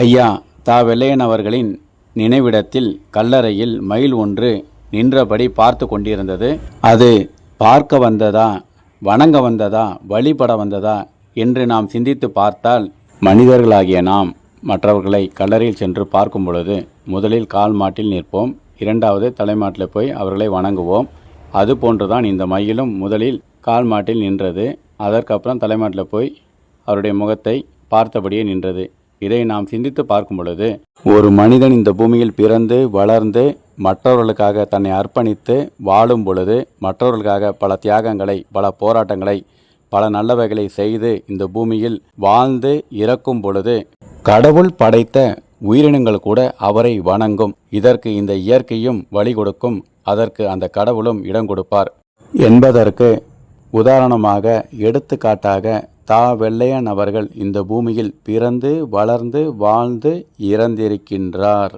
ஐயா தா. வெள்ளையன் அவர்களின் நினைவிடத்தில் கல்லறையில் மயில் ஒன்று நின்றபடி பார்த்து கொண்டிருந்தது. அது பார்க்க வந்ததா வணங்க வந்ததா வழிபட வந்ததா என்று நாம் சிந்தித்து பார்த்தால் மனிதர்களாகிய நாம் மற்றவர்களை கல்லறையில் சென்று பார்க்கும் பொழுது முதலில் கால் மாட்டில் நிற்போம் இரண்டாவது தலைமாட்டில் போய் அவர்களை வணங்குவோம். அது போன்றுதான் இந்த மயிலும் முதலில் கால் மாட்டில் நின்றது. அதற்கப்புறம் தலைமாட்டில் போய் அவருடைய முகத்தை பார்த்தபடியே நின்றது. இதை நாம் சிந்தித்து பார்க்கும் பொழுது ஒரு மனிதன் இந்த பூமியில் பிறந்து வளர்ந்து மற்றவர்களுக்காக தன்னை அர்ப்பணித்து வாழும் பொழுது மற்றவர்களுக்காக பல தியாகங்களை பல போராட்டங்களை பல நல்லவைகளை செய்து இந்த பூமியில் வாழ்ந்து இறக்கும் பொழுது கடவுள் படைத்த உயிரினங்கள் கூட அவரை வணங்கும். இதற்கு இந்த இயற்கையும் வழி கொடுக்கும். அதற்கு அந்த கடவுளும் இடம் கொடுப்பார். என்பதற்கு உதாரணமாக எடுத்துக்காட்டாக தா வெள்ளையன் அவர்கள் இந்த பூமியில் பிறந்து வளர்ந்து வாழ்ந்து இறந்திருக்கின்றார்.